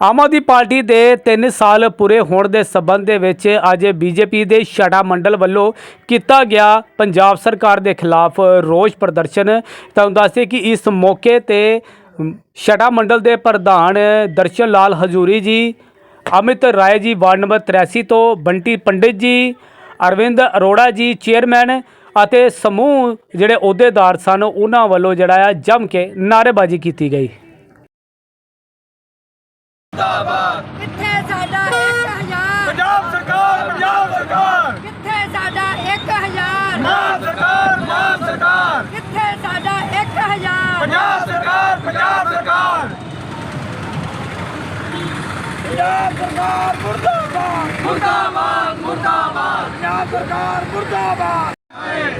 Aam Aadmi party ਦੇ 3 ਸਾਲ ਪੂਰੇ ਹੋਣ ਦੇ ਸਬੰਧ ਦੇ ਵਿੱਚ ਅੱਜ ਬੀਜੇਪੀ ਦੇ ਛੜਾ ਮੰਡਲ ਵੱਲੋਂ ਕੀਤਾ ਗਿਆ ਪੰਜਾਬ ਸਰਕਾਰ ਦੇ ਖਿਲਾਫ ਰੋਸ ਪ੍ਰਦਰਸ਼ਨ। ਤੁਹਾਨੂੰ ਦੱਸਦੇ ਕਿ ਇਸ ਮੌਕੇ ਤੇ ਛੜਾ ਮੰਡਲ ਦੇ ਪ੍ਰਧਾਨ ਦਰਸ਼ਨ ਲਾਲ ਹਜੂਰੀ ਜੀ, ਅਮਿਤ ਰਾਏ ਜੀ, ਵਾਰਡ ਨੰਬਰ 83 ਤੋਂ ਬੰਟੀ ਪੰਡਿਤ ਜੀ, ਅਰਵਿੰਦ ਅਰੋੜਾ ਜੀ, ਚੇਅਰਮੈਨ ਅਤੇ ਸਮੂਹ ਜਿਹੜੇ ਅਹੁਦੇਦਾਰ ਸਨ, ਉਹਨਾਂ ਵੱਲੋਂ ਜਿਹੜਾ ਆ ਜੰਮ ਕੇ ਨਾਅਰੇਬਾਜ਼ੀ ਕੀਤੀ ਗਈ। ਕਿੱਥੇ ਸਾਡਾ 1000 ਪੰਜਾਬ ਸਰਕਾਰ ਪੰਜਾਬ ਸਰਕਾਰ। ਕਿੱਥੇ ਸਾਡਾ 1000 ਮਾਨ ਸਰਕਾਰ ਮਾਨ ਸਰਕਾਰ। ਕਿੱਥੇ ਸਾਡਾ 1000 ਪੰਜਾਬ ਸਰਕਾਰ ਪੰਜਾਬ ਸਰਕਾਰ। ਪੰਜਾਬ ਸਰਕਾਰ ਮੁਰਦਾਬਾਦ। ਮੁਰਦਾਬਾਦ ਮੁਰਦਾਬਾਦ। ਪੰਜਾਬ ਸਰਕਾਰ ਮੁਰਦਾਬਾਦ।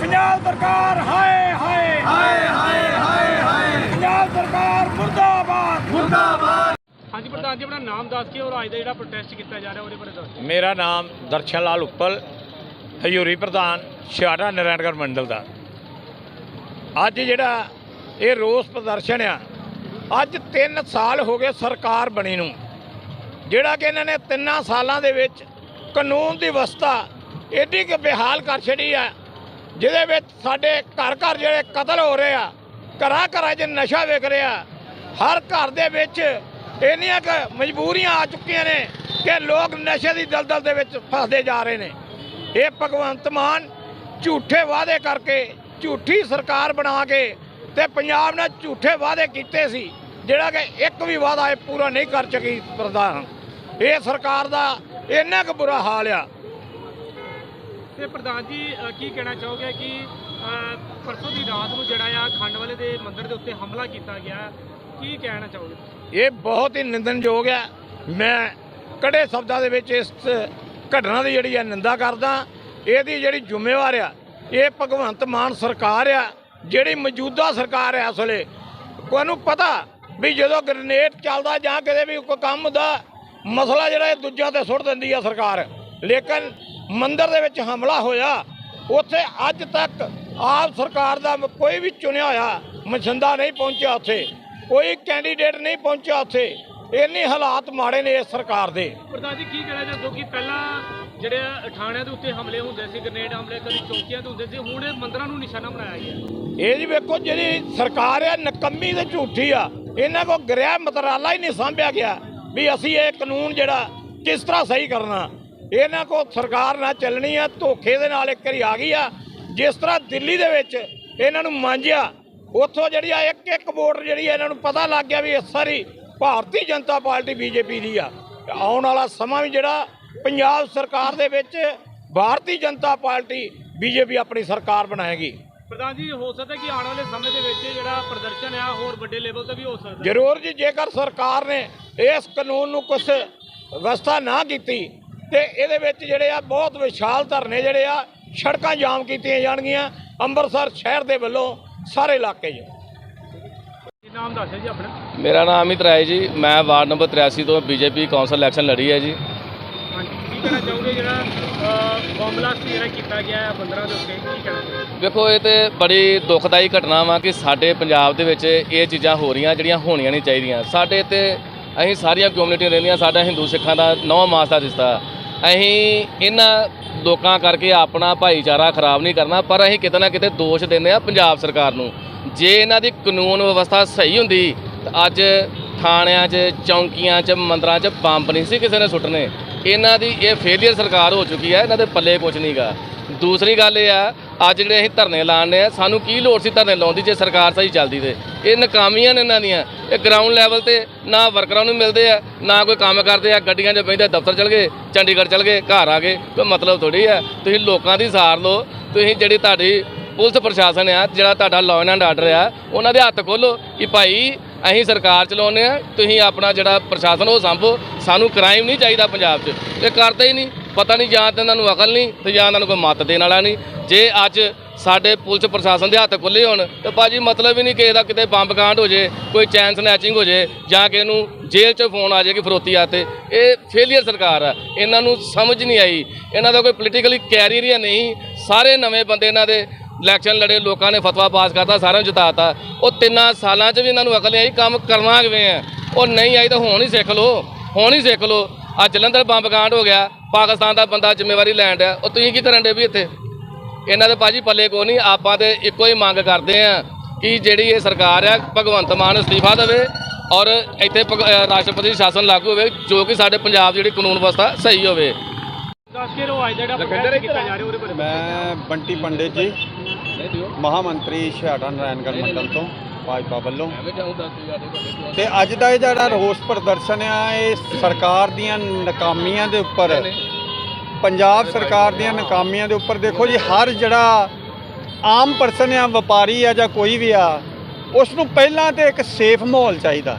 ਪੰਜਾਬ ਸਰਕਾਰ ਹਾਏ ਹਾਏ। ਹਾਏ ਹਾਏ ਹਾਏ ਪੰਜਾਬ ਸਰਕਾਰ ਮੁਰਦਾਬਾਦ ਮੁਰਦਾਬਾਦ ਹਾਂਜੀ ਪ੍ਰਧਾਨ ਆਪਣਾ ਨਾਮ ਦੱਸ ਕੇ ਔਰ ਅੱਜ ਦਾ ਜਿਹੜਾ ਪ੍ਰੋਟੈਸਟ ਕੀਤਾ ਜਾ ਰਿਹਾ, ਉਹਦੇ ਬਾਰੇ ਦੱਸੋ ਮੇਰਾ ਨਾਮ ਦਰਸ਼ਨ ਲਾਲ ਉੱਪਲ ਹਯੂਰੀ ਪ੍ਰਧਾਨ ਛਿਆਟਾ ਨਰੈਣਗੜ੍ਹ ਮੰਡਲ ਦਾ। ਅੱਜ ਜਿਹੜਾ ਇਹ ਰੋਸ ਪ੍ਰਦਰਸ਼ਨ ਆ, ਅੱਜ 3 ਸਾਲ ਹੋ ਗਏ ਸਰਕਾਰ ਬਣੀ ਨੂੰ, ਜਿਹੜਾ ਕਿ ਇਹਨਾਂ ਨੇ ਤਿੰਨਾਂ ਸਾਲਾਂ ਦੇ ਵਿੱਚ ਕਾਨੂੰਨ ਦੀ ਵਿਵਸਥਾ ਏਡੀ ਕਿ ਬੇਹਾਲ ਕਰ ਛੜੀ ਆ, ਜਿਹਦੇ ਵਿੱਚ ਸਾਡੇ ਘਰ ਘਰ ਜਿਹੜੇ ਕਤਲ ਹੋ ਰਹੇ ਆ, ਘਰਾਂ ਘਰਾਂ 'ਚ ਨਸ਼ਾ ਵਿਕ ਰਿਹਾ ਹਰ ਘਰ ਦੇ ਵਿੱਚ ਇੰਨੀਆਂ ਕੁ ਮਜਬੂਰੀਆਂ ਆ ਚੁੱਕੀਆਂ ਨੇ ਕਿ ਲੋਕ ਨਸ਼ੇ ਦੀ ਦਲਦਲ ਦੇ ਵਿੱਚ ਫਸਦੇ ਜਾ ਰਹੇ ਨੇ। ਇਹ ਭਗਵੰਤ ਮਾਨ ਝੂਠੇ ਵਾਅਦੇ ਕਰਕੇ ਝੂਠੀ ਸਰਕਾਰ ਬਣਾ ਕੇ ਤੇ ਪੰਜਾਬ ਨੇ ਝੂਠੇ ਵਾਅਦੇ ਕੀਤੇ ਸੀ, ਜਿਹੜਾ ਕਿ ਇੱਕ ਵੀ ਵਾਅਦਾ ਇਹ ਪੂਰਾ ਨਹੀਂ ਕਰ ਸਕੀ ਪ੍ਰਧਾਨ। ਇਹ ਸਰਕਾਰ ਦਾ ਇੰਨਾ ਕੁ ਬੁਰਾ ਹਾਲ ਆ। ਤੇ ਪ੍ਰਧਾਨ ਜੀ ਕੀ ਕਹਿਣਾ ਚਾਹੋਗੇ ਕਿ ਪਰਸੋਂ ਦੀ ਰਾਤ ਨੂੰ ਜਿਹੜਾ ਆ ਖੰਡ ਵਾਲੇ ਦੇ ਮੰਦਿਰ ਦੇ ਉੱਤੇ ਹਮਲਾ ਕੀਤਾ ਗਿਆ। ਕੀ ਕਹਿਣਾ ਚਾਹੋਗੇ ਇਹ ਬਹੁਤ ਹੀ ਨਿੰਦਣਯੋਗ ਹੈ। ਮੈਂ ਕੜੇ ਸ਼ਬਦਾਂ ਦੇ ਵਿੱਚ ਇਸ ਘਟਨਾ ਦੀ ਜਿਹੜੀ ਹੈ ਨਿੰਦਾ ਕਰਦਾ। ਇਹਦੀ ਜਿਹੜੀ ਜ਼ਿੰਮੇਵਾਰ ਆ, ਇਹ ਭਗਵੰਤ ਮਾਨ ਸਰਕਾਰ ਆ, ਜਿਹੜੀ ਮੌਜੂਦਾ ਸਰਕਾਰ ਆ ਇਸ ਵੇਲੇ। ਨੂੰ ਪਤਾ ਵੀ ਜਦੋਂ ਗ੍ਰਨੇਡ ਚੱਲਦਾ ਜਾਂ ਕਿਤੇ ਵੀ ਕੋਈ ਕੰਮ ਹੁੰਦਾ ਮਸਲਾ ਜਿਹੜਾ ਇਹ ਦੂਜਿਆਂ ਤੇ ਸੁੱਟ ਦਿੰਦੀ ਆ ਸਰਕਾਰ। ਲੇਕਿਨ ਮੰਦਰ ਦੇ ਵਿੱਚ ਹਮਲਾ ਹੋਇਆ, ਉੱਥੇ ਅੱਜ ਤੱਕ ਆਪ ਸਰਕਾਰ ਦਾ ਕੋਈ ਵੀ ਚੁਣਿਆ ਹੋਇਆ ਮਛੰਦਾ ਨਹੀਂ ਪਹੁੰਚਿਆ ਉੱਥੇ। ਕੋਈ ਕੈਂਡੀਡੇਟ ਨਹੀਂ ਪਹੁੰਚਿਆ ਉੱਥੇ। ਇੰਨੇ ਹਾਲਾਤ ਮਾੜੇ ਨੇ ਇਸ ਸਰਕਾਰ ਦੇ। ਪ੍ਰਧਾਨ ਜੀ ਕੀ ਕਹਿਣਾ ਚਾਹੋ ਕਿ ਪਹਿਲਾਂ ਜਿਹੜੇ ਥਾਣਿਆਂ ਦੇ ਉੱਤੇ ਹਮਲੇ ਹੁੰਦੇ ਸੀ ਗ੍ਰਨੇਡ ਹਮਲੇ ਕਦੀ ਚੌਕੀਆਂ ਤੇ ਹੁੰਦੇ ਸੀ ਹੁਣ ਇਹ ਮੰਦਰਾਂ ਨੂੰ ਨਿਸ਼ਾਨਾ ਬਣਾਇਆ ਗਿਆ। ਇਹ ਜੀ ਵੇਖੋ ਜਿਹੜੀ ਸਰਕਾਰ ਆ ਨਕੰਮੀ ਤੇ ਝੂਠੀ ਆ ਇਹਨਾਂ ਕੋ ਗ੍ਰਹਿ ਮਤਰਾਲਾ ਹੀ ਨਹੀਂ ਸਾਂਭਿਆ ਗਿਆ ਵੀ ਅਸੀਂ ਇਹ ਕਾਨੂੰਨ ਜਿਹੜਾ ਕਿਸ ਤਰ੍ਹਾਂ ਸਹੀ ਕਰਨਾ। ਇਹਨਾਂ ਕੋ ਸਰਕਾਰ ਨਾਲ ਚੱਲਣੀ ਆ ਧੋਖੇ ਦੇ ਨਾਲ ਇੱਕ ਵਾਰੀ ਆ ਗਈ ਆ। ਜਿਸ ਤਰ੍ਹਾਂ ਦਿੱਲੀ ਦੇ ਵਿੱਚ ਇਹਨਾਂ ਨੂੰ ਮਾਂਜਿਆ ਉੱਥੋਂ ਜਿਹੜੀ ਆ ਇੱਕ ਇੱਕ ਵੋਟ ਜਿਹੜੀ ਆ ਇਹਨਾਂ ਨੂੰ ਪਤਾ ਲੱਗ ਗਿਆ ਵੀ ਇਹ ਸਾਰੀ ਭਾਰਤੀ ਜਨਤਾ ਪਾਰਟੀ ਬੀਜੇਪੀ ਦੀ ਆ। ਆਉਣ ਵਾਲਾ ਸਮਾਂ ਵੀ ਜਿਹੜਾ ਪੰਜਾਬ ਸਰਕਾਰ ਦੇ ਵਿੱਚ ਭਾਰਤੀ ਜਨਤਾ ਪਾਰਟੀ ਬੀਜੇਪੀ ਆਪਣੀ ਸਰਕਾਰ ਬਣਾਏਗੀ। ਪ੍ਰਧਾਨ ਜੀ ਹੋ ਸਕਦਾ ਕਿ ਆਉਣ ਵਾਲੇ ਸਮੇਂ ਦੇ ਵਿੱਚ ਜਿਹੜਾ ਪ੍ਰਦਰਸ਼ਨ ਆ ਹੋਰ ਵੱਡੇ ਲੈਵਲ ਤੇ ਵੀ ਹੋ ਸਕਦਾ। ਜ਼ਰੂਰ ਜੀ ਜੇਕਰ ਸਰਕਾਰ ਨੇ ਇਸ ਕਾਨੂੰਨ ਨੂੰ ਕੁਝ ਵਿਵਸਥਾ ਨਾ ਕੀਤੀ ਤੇ ਇਹਦੇ ਵਿੱਚ ਜਿਹੜੇ ਆ ਬਹੁਤ ਵਿਸ਼ਾਲ ਧਰਨੇ ਜਿਹੜੇ ਆ ਸੜਕਾਂ ਜਾਮ ਕੀਤੀਆਂ ਜਾਣਗੀਆਂ। ਅੰਮ੍ਰਿਤਸਰ ਸ਼ਹਿਰ ਦੇ ਵੱਲੋਂ ਸਾਰੇ ਇਲਾਕੇ 'ਚ। ਕੀ ਨਾਮ ਦੱਸਿਓ ਜੀ ਆਪਣਾ? ਮੇਰਾ ਨਾਮ ਅਮਿਤ ਰਾਏ ਜੀ ਮੈਂ ਵਾਰਡ ਨੰਬਰ 83 ਤੋਂ ਬੀਜੇਪੀ ਕੌਂਸਲ ਇਲੈਕਸ਼ਨ ਲੜੀ ਹੈ ਜੀ। ਹਾਂਜੀ ਕੀ ਕਹਿਣਾ ਚਾਹੋਗੇ ਜਿਹੜਾ ਬੰਬ ਬਲਾਸਟ ਜਿਹੜਾ ਕੀਤਾ ਗਿਆ ਹੈ ਬੰਦਰਾਂ ਦੇ ਉੱਤੇ? ਕੀ ਕਹਿਣਾ ਚਾਹੋਗੇ? ਵੇਖੋ ਇਹ ਤੇ ਬੜੀ ਦੁਖਦਾਈ ਘਟਨਾ ਵਾ ਕਿ ਸਾਡੇ ਪੰਜਾਬ ਦੇ ਵਿੱਚ ਇਹ ਚੀਜ਼ਾਂ ਹੋ ਰਹੀਆਂ ਜਿਹੜੀਆਂ ਹੋਣੀਆਂ ਨਹੀਂ ਚਾਹੀਦੀਆਂ। ਸਾਡੇ ਤੇ ਅਸੀਂ ਸਾਰੀਆਂ ਕਮਿਊਨਿਟੀਆਂ ਰਹਿੰਦੀਆਂ ਸਾਡਾ ਹਿੰਦੂ ਸਿੱਖਾਂ ਦਾ ਨੌ ਮਾਸ ਦਾ ਰਿਸ਼ਤਾ। ਅਸੀਂ ਇਹਨਾਂ ਲੋਕਾਂ ਕਰਕੇ ਆਪਣਾ ਭਾਈਚਾਰਾ ਖਰਾਬ ਨਹੀਂ ਕਰਨਾ, ਪਰ ਅਸੀਂ ਕਿਤੇ ਨਾ ਕਿਤੇ ਦੋਸ਼ ਦਿੰਦੇ ਆ ਪੰਜਾਬ ਸਰਕਾਰ ਨੂੰ। ਜੇ ਇਹਨਾਂ ਦੀ ਕਾਨੂੰਨ ਵਿਵਸਥਾ ਸਹੀ ਹੁੰਦੀ, ਤਾਂ ਅੱਜ ਥਾਣਿਆਂ 'ਚ, ਚੌਂਕੀਆਂ 'ਚ, ਮੰਦਰਾਂ 'ਚ ਬੰਬ ਨਹੀਂ ਸੀ ਕਿਸੇ ਨੇ ਸੁੱਟਣੇ। ਇਹਨਾਂ ਦੀ ਇਹ ਫੇਲੀਅਰ ਸਰਕਾਰ ਹੋ ਚੁੱਕੀ ਹੈ, ਇਹਨਾਂ ਦੇ ਪੱਲੇ ਕੁਝ ਨਹੀਂਗਾ ਦੂਸਰੀ ਗੱਲ ਇਹ ਆ ਅੱਜ ਜਿਹੜੇ ਅਸੀਂ ਧਰਨੇ ਲਾਣਦੇ ਆ, ਸਾਨੂੰ ਕੀ ਲੋੜ ਸੀ ਧਰਨੇ ਲਾਉਣ ਦੀ ਜੇ ਸਰਕਾਰ ਸਹੀ ਚੱਲਦੀ ਤੇ? ਇਹ ਨਕਾਮੀਆਂ ਨੇ ਇਹਨਾਂ ਦੀਆਂ। ਇਹ ਗਰਾਊਂਡ ਲੈਵਲ ਤੇ ਨਾ ਵਰਕਰਾਂ ਨੂੰ ਮਿਲਦੇ ਆ, ਨਾ ਕੋਈ ਕੰਮ ਕਰਦੇ ਆ, ਗੱਡੀਆਂ 'ਚ ਬੈਠਦੇ ਦਫ਼ਤਰ ਚਲ ਗਏ, ਚੰਡੀਗੜ੍ਹ ਚਲ ਗਏ, ਘਰ ਆ ਗਏ। ਕੋਈ ਮਤਲਬ ਥੋੜੀ ਆ। ਤੁਸੀਂ ਲੋਕਾਂ ਦੀ ਸਾਰ ਲਓ। ਤੁਸੀਂ ਜਿਹੜੀ ਤੁਹਾਡੀ ਪੁਲਿਸ ਪ੍ਰਸ਼ਾਸਨ ਆ, ਜਿਹੜਾ ਤੁਹਾਡਾ ਲਾਅ ਐਂਡ ਆਰਡਰ ਆ, ਉਹਨਾਂ ਦੇ ਹੱਥ ਖੋਲੋ ਕਿ ਭਾਈ ਅਸੀਂ ਸਰਕਾਰ ਚਲਾਉਂਦੇ ਆ, ਤੁਸੀਂ ਆਪਣਾ ਜਿਹੜਾ ਪ੍ਰਸ਼ਾਸਨ ਉਹ ਸੰਭੋ। ਸਾਨੂੰ ਕ੍ਰਾਈਮ ਨਹੀਂ ਚਾਹੀਦਾ ਪੰਜਾਬ 'ਚ। ਇਹ ਕਰਦੇ ਹੀ ਨਹੀਂ। ਪਤਾ ਨਹੀਂ, ਜਾਂ ਤਾਂ ਇਹਨਾਂ ਨੂੰ ਅਕਲ ਨਹੀਂ ਤੇ ਜਾਂ ਇਹਨਾਂ ਨੂੰ ਕੋਈ ਮੱਤ ਦੇਣ ਵਾਲਾ ਨਹੀਂ। ਜੇ ਅੱਜ ਸਾਡੇ ਪੁਲਿਸ ਪ੍ਰਸ਼ਾਸਨ ਦੇ ਹੱਥ ਖੁੱਲੇ ਹੋਣ, ਤੇ ਬਾਜੀ ਮਤਲਬ ਹੀ ਨਹੀਂ ਕਿਸੇ ਦਾ ਕਿਤੇ ਬੰਬ ਕਾਂਡ ਹੋ ਜੇ, ਕੋਈ ਚੈਨ ਸਨੈਚਿੰਗ ਹੋ ਜੇ, ਜਾਂ ਕਿ ਇਹਨੂੰ ਜੇਲ੍ਹ 'ਚ ਫੋਨ ਆ ਜਾਏ ਕਿ ਫਰੋਤੀ ਆ ਇਹ ਫੇਲੀਅਰ ਸਰਕਾਰ ਆ। ਇਹਨਾਂ ਨੂੰ ਸਮਝ ਨਹੀਂ ਆਈ। ਇਹਨਾਂ ਦਾ ਕੋਈ ਪੋਲੀਟੀਕਲੀ ਕੈਰੀਅਰ ਹੀ ਨਹੀਂ। ਸਾਰੇ ਨਵੇਂ ਬੰਦੇ ਇਹਨਾਂ ਦੇ ਇਲੈਕਸ਼ਨ ਲੜੇ, ਲੋਕਾਂ ਨੇ ਫਤਵਾ ਪਾਸ ਕਰਤਾ, ਸਾਰਿਆਂ ਨੂੰ ਜਿਤਾਤਾ। ਉਹ ਤਿੰਨਾਂ ਸਾਲਾਂ 'ਚ ਵੀ ਇਹਨਾਂ ਨੂੰ ਅਕਲ ਨਹੀਂ ਆਈ, ਕੰਮ ਕਰਨਾ ਕਿਵੇਂ ਆ? ਉਹ ਨਹੀਂ ਆਈ ਤਾਂ ਹੁਣ ਹੀ ਸਿੱਖ ਲਓ। ਹੁਣ ਹੀ ਸਿੱਖ ਲਓ। ਆ ਜਲੰਧਰ ਬੰਬ ਕਾਂਡ ਹੋ ਗਿਆ। ਪਾਕਿਸਤਾਨ ਦਾ ਬੰਦਾ ਜ਼ਿੰਮੇਵਾਰੀ ਲੈਣ ਡਿਆ। ਉਹ ਤੁਸੀਂ ਕੀ ਕਰਨ ਡੇ ਵੀ ਇੱਥੇ? ਇਹਨਾਂ ਦੇ ਭਾਜੀ ਪੱਲੇ ਕੋ ਨਹੀਂ, ਆਪਾਂ ਤੇ ਇੱਕੋ ਹੀ ਮੰਗ ਕਰਦੇ ਆ ਕਿ ਜਿਹੜੀ ਇਹ ਸਰਕਾਰ ਆ, ਭਗਵੰਤ ਮਾਨ ਅਸਤੀਫਾ ਦੇਵੇ ਔਰ ਇੱਥੇ ਭਗ- ਰਾਸ਼ਟਰਪਤੀ ਸ਼ਾਸਨ ਲਾਗੂ ਹੋਵੇ, ਜੋ ਕਿ ਸਾਡੇ ਪੰਜਾਬ ਦੀ ਜਿਹੜੀ ਕਾਨੂੰਨ ਵਿਵਸਥਾ ਸਹੀ ਹੋਵੇ। ਮੈਂ ਬੰਟੀ ਪੰਡਿਤ ਜੀ। ਮਹਾਮੰਤਰੀ ਛਿਆਟਾ ਨਾਰਾਇਣਗੜ੍ਹ ਮੰਡਲ ਤੋਂ ਭਾਜਪਾ ਵੱਲੋਂ। ਤੇ ਅੱਜ ਦਾ ਇਹ ਜਿਹੜਾ ਰੋਸ ਪ੍ਰਦਰਸ਼ਨ ਆ ਇਹ ਸਰਕਾਰ ਦੀਆਂ ਨਾਕਾਮੀਆਂ ਦੇ ਉੱਪਰ ਪੰਜਾਬ ਸਰਕਾਰ ਦੀਆਂ ਨਾਕਾਮੀਆਂ ਦੇ ਉੱਪਰ ਦੇਖੋ ਜੀ ਹਰ ਜਿਹੜਾ ਆਮ ਪਰਸਨ ਆ ਵਪਾਰੀ ਆ ਜਾਂ ਕੋਈ ਵੀ ਆ ਉਸ ਨੂੰ ਪਹਿਲਾਂ ਤੇ ਇੱਕ ਸੇਫ ਮਾਹੌਲ ਚਾਹੀਦਾ।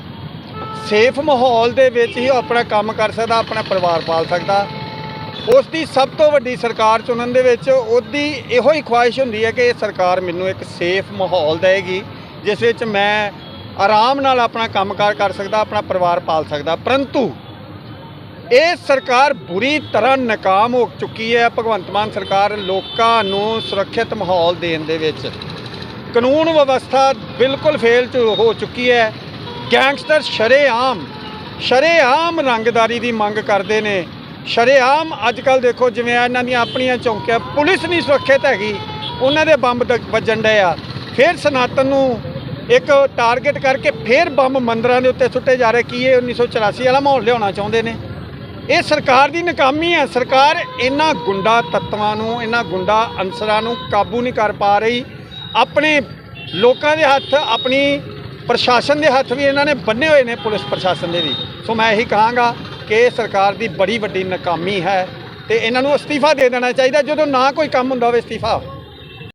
ਸੇਫ ਮਾਹੌਲ ਦੇ ਵਿੱਚ ਹੀ ਉਹ ਆਪਣਾ ਕੰਮ ਕਰ ਸਕਦਾ ਆਪਣਾ ਪਰਿਵਾਰ ਪਾਲ ਸਕਦਾ। ਉਸ ਦੀ ਸਭ ਤੋਂ ਵੱਡੀ ਸਰਕਾਰ ਚੁਣਨ ਦੇ ਵਿੱਚ ਉਹਦੀ ਇਹੋ ਹੀ ਖੁਆਇਸ਼ ਹੁੰਦੀ ਹੈ ਕਿ ਇਹ ਸਰਕਾਰ ਮੈਨੂੰ ਇੱਕ ਸੇਫ ਮਾਹੌਲ ਦੇਗੀ ਜਿਸ ਵਿੱਚ ਮੈਂ ਆਰਾਮ ਨਾਲ ਆਪਣਾ ਕੰਮਕਾਰ ਕਰ ਸਕਦਾ, ਆਪਣਾ ਪਰਿਵਾਰ ਪਾਲ ਸਕਦਾ। ਪਰੰਤੂ ਇਹ ਸਰਕਾਰ ਬੁਰੀ ਤਰ੍ਹਾਂ ਨਾਕਾਮ ਹੋ ਚੁੱਕੀ ਹੈ, ਭਗਵੰਤ ਮਾਨ ਸਰਕਾਰ ਲੋਕਾਂ ਨੂੰ ਸੁਰੱਖਿਅਤ ਮਾਹੌਲ ਦੇਣ ਦੇ ਵਿੱਚ। ਕਾਨੂੰਨ ਵਿਵਸਥਾ ਬਿਲਕੁਲ ਫੇਲ ਚ ਹੋ ਚੁੱਕੀ ਹੈ। ਗੈਂਗਸਟਰ ਸ਼ਰੇਆਮ ਸ਼ਰੇਆਮ ਰੰਗਦਾਰੀ ਦੀ ਮੰਗ ਕਰਦੇ ਨੇ। ਸ਼ਰੇਆਮ ਅੱਜ ਕੱਲ ਦੇਖੋ ਜਿਵੇਂ ਇਹਨਾਂ ਦੀਆਂ ਆਪਣੀਆਂ ਚੌਂਕੀਆਂ, ਪੁਲਿਸ ਨਹੀਂ ਸੁਰੱਖਿਅਤ ਹੈਗੀ। ਉਹਨਾਂ ਦੇ ਬੰਬ ਦ- ਵੱਜਣ ਡਏ ਆ। ਫਿਰ ਸਨਾਤਨ ਨੂੰ ਇੱਕ ਟਾਰਗੇਟ ਕਰਕੇ ਫਿਰ ਬੰਬ ਮੰਦਰਾਂ ਦੇ ਉੱਤੇ ਸੁੱਟੇ ਜਾ ਰਹੇ। ਕੀ ਇਹ 1984 ਵਾਲਾ ਮਾਹੌਲ ਲਿਆਉਣਾ ਚਾਹੁੰਦੇ ਨੇ? ਇਹ ਸਰਕਾਰ ਦੀ ਨਾਕਾਮੀ ਹੈ ਸਰਕਾਰ ਇਹਨਾਂ ਗੁੰਡਾ ਤੱਤਵਾਂ ਨੂੰ, ਇਹਨਾਂ ਗੁੰਡਾ ਅਨਸਰਾਂ ਨੂੰ ਕਾਬੂ ਨਹੀਂ ਕਰ ਪਾ ਰਹੀ। ਆਪਣੇ ਲੋਕਾਂ ਦੇ ਹੱਥ, ਆਪਣੀ ਪ੍ਰਸ਼ਾਸਨ ਦੇ ਹੱਥ ਵੀ ਇਹਨਾਂ ਨੇ ਬੰਨੇ ਹੋਏ ਨੇ, ਪੁਲਿਸ ਪ੍ਰਸ਼ਾਸਨ ਦੇ ਵੀ। ਸੋ ਮੈਂ ਇਹੀ ਕਹਾਂਗਾ ਕਿ ਸਰਕਾਰ ਦੀ ਬੜੀ ਵੱਡੀ ਨਾਕਾਮੀ ਹੈ ਤੇ ਇਹਨਾਂ ਨੂੰ ਅਸਤੀਫਾ ਦੇ ਦੇਣਾ ਚਾਹੀਦਾ। ਜਦੋਂ ਨਾ ਕੋਈ ਕੰਮ ਹੁੰਦਾ ਹੋਵੇ ਅਸਤੀਫਾ।